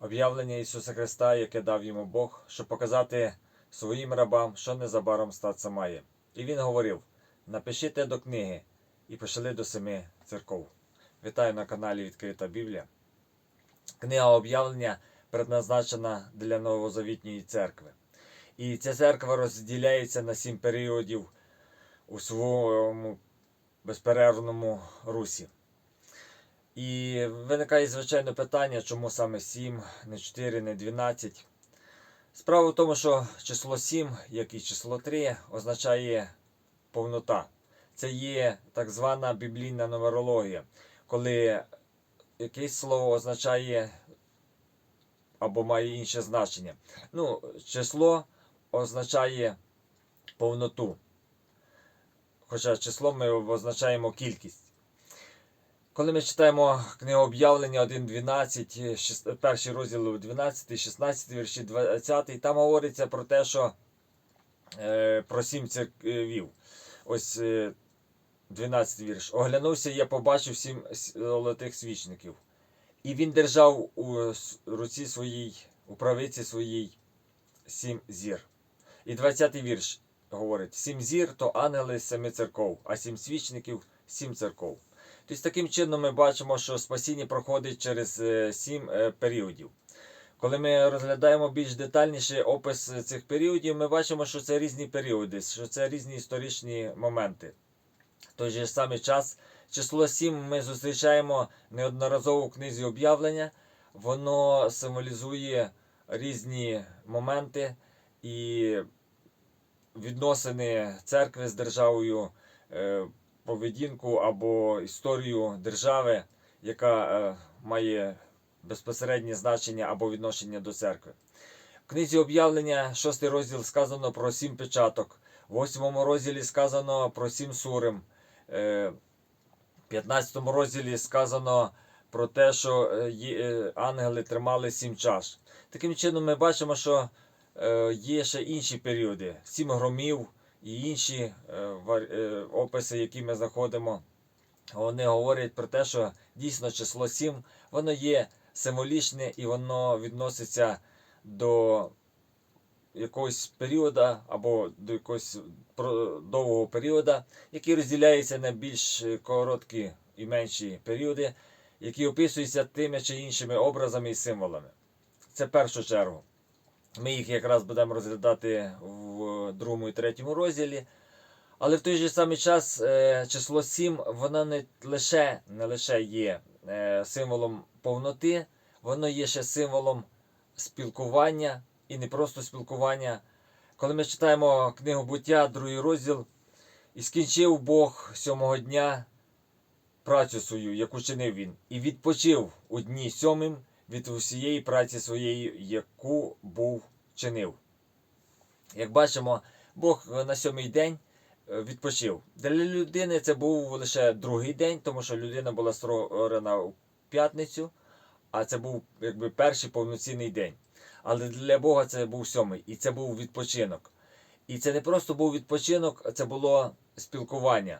об'явлення Ісуса Христа, яке дав йому Бог, щоб показати своїм рабам, що незабаром статися має. І він говорив: напишіть до книги і пошли до семи церков. Вітаю на каналі Відкрита Біблія. Книга об'явлення предназначена для Новозавітньої церкви. І ця церква розділяється на сім періодів у своєму безперервному русі. І виникає, звичайно, питання, чому саме 7, не 4, не 12. Справа в тому, що число 7, як і число 3, означає повнота. Це є так звана біблійна нумерологія, коли якесь слово означає або має інше значення. Ну, число означає повноту. Хоча числом ми означаємо кількість. Коли ми читаємо книгу об'явлення 1.12, шіс- перший розділ 12, 16, вірші 20, там говориться про те, що е, про сім церквів. Ось е, 12 вірш. Оглянувся, я побачив сім золотих свічників. І він держав у руці своїй, у правиці своїй сім зір. І 20 вірш говорить: сім зір то ангели семи церков, а сім свічників сім церков. Тобто таким чином ми бачимо, що спасіння проходить через е, сім е, періодів. Коли ми розглядаємо більш детальніше опис цих періодів, ми бачимо, що це різні періоди, що це різні історичні моменти. Той же самий час число 7 ми зустрічаємо неодноразово в книзі об'явлення. Воно символізує різні моменти і відносини церкви з державою, е, поведінку або історію держави, яка е, має безпосереднє значення або відношення до церкви. В книзі об'явлення, 6 розділ сказано про сім печаток, в 8 розділі сказано про сім сурим, е, в 15 розділі сказано про те, що е, ангели тримали сім чаш. Таким чином, ми бачимо, що є ще інші періоди: сім громів і інші е, е, описи, які ми знаходимо. Вони говорять про те, що дійсно число 7 воно є символічне і воно відноситься до якогось періоду або до якогось довгого періоду, який розділяється на більш короткі і менші періоди, які описуються тими чи іншими образами і символами. Це першу чергу. Ми їх якраз будемо розглядати в другому і третьому розділі. Але в той же самий час е, число 7, воно не лише, не лише є е, символом повноти, воно є ще символом спілкування і не просто спілкування. Коли ми читаємо книгу буття, другий розділ, і скінчив Бог сьомого дня працю свою, яку чинив він, і відпочив у дні сьомим від усієї праці своєї, яку був чинив. Як бачимо, Бог на сьомий день е, відпочив. Для людини це був лише другий день, тому що людина була створена в п'ятницю, а це був якби перший повноцінний день. Але для Бога це був сьомий, і це був відпочинок. І це не просто був відпочинок, це було спілкування.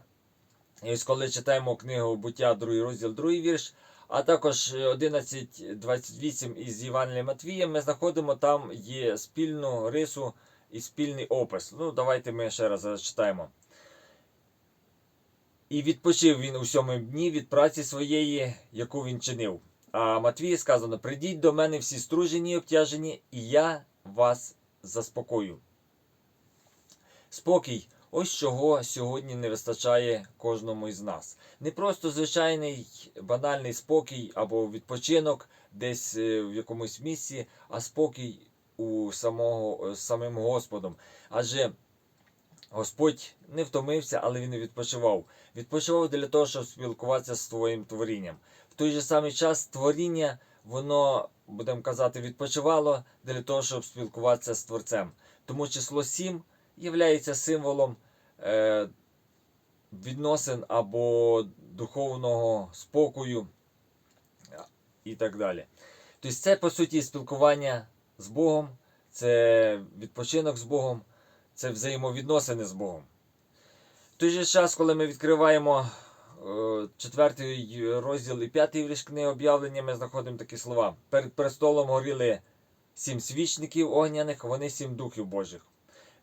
І ось коли читаємо книгу Буття, другий розділ, другий вірш, а також 11.28 із Євангелія Матвія, ми знаходимо там є спільну рису і спільний опис. Ну, давайте ми ще раз зачитаємо. І відпочив він у сьомому дні від праці своєї, яку він чинив. А Матвії сказано: прийдіть до мене всі стружені і обтяжені, і я вас заспокою. Спокій ось чого сьогодні не вистачає кожному із нас. Не просто звичайний банальний спокій або відпочинок десь е, в якомусь місці, а спокій у самого, з самим Господом. Адже Господь не втомився, але він відпочивав. Відпочивав для того, щоб спілкуватися з твоїм творінням. В той же самий час творіння, воно, будемо казати, відпочивало для того, щоб спілкуватися з Творцем. Тому число 7 є символом е, відносин або духовного спокою і так далі. Тобто це, по суті, спілкування з Богом, це відпочинок з Богом, це взаємовідносини з Богом. В той же час, коли ми відкриваємо е, четвертий розділ і п'ятий вірш книги об'явлення ми знаходимо такі слова. Перед престолом горіли сім свічників огняних, вони сім духів Божих.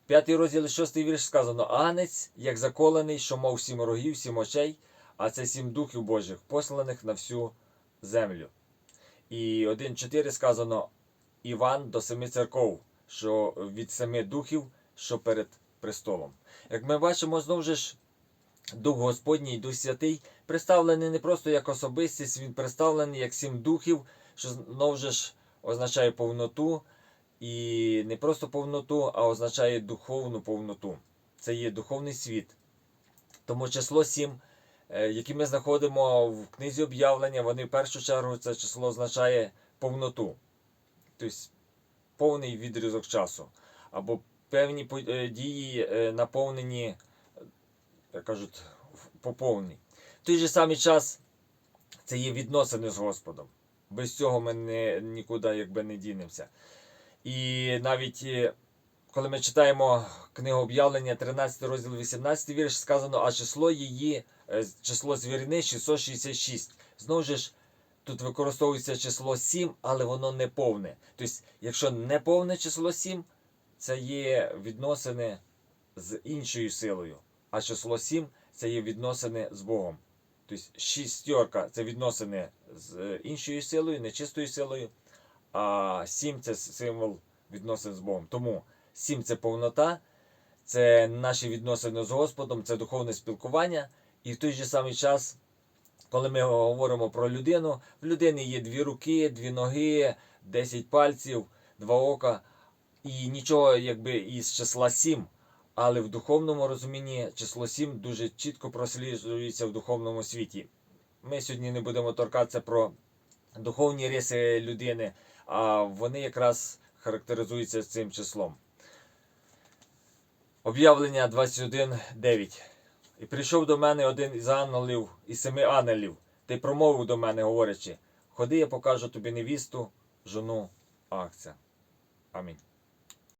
П'ятий розділ шостий вірш сказано: Агнець, як заколений, що мав сім рогів, сім очей, а це сім духів Божих, посланих на всю землю. І 1.4 сказано Іван до семи церков, що від семи духів, що перед престолом. Як ми бачимо, знову ж Дух Господній, Дух Святий представлений не просто як особистість, він представлений як сім духів, що знову ж означає повноту, і не просто повноту, а означає духовну повноту. Це є духовний світ. Тому число 7, яке ми знаходимо в книзі об'явлення, вони в першу чергу це число означає повноту. Тобто повний відрізок часу. Або певні е, дії е, наповнені, як кажуть, по. В той же самий час це є відносини з Господом. Без цього ми не, нікуди якби не дінемося. І навіть е, коли ми читаємо книгу об'явлення, 13 розділ 18 вірш, сказано, а число її, число звірини 666. Знову ж тут використовується число 7, але воно не повне. Тобто, якщо не повне число 7, це є відносини з іншою силою. А число 7 це є відносини з Богом. Тобто шістерка це відносини з іншою силою, нечистою силою, а 7 це символ відносин з Богом. Тому 7 це повнота, це наші відносини з Господом, це духовне спілкування. І в той же самий час, коли ми говоримо про людину, в людини є дві руки, дві ноги, 10 пальців, два ока, і нічого якби із числа 7. Але в духовному розумінні число 7 дуже чітко просліджується в духовному світі. Ми сьогодні не будемо торкатися про духовні риси людини, а вони якраз характеризуються цим числом. Об'явлення 21.9. І прийшов до мене один із ангелів із семи ангелів, та й промовив до мене, говорячи: Ходи, я покажу тобі невісту, жону Акця. Амінь.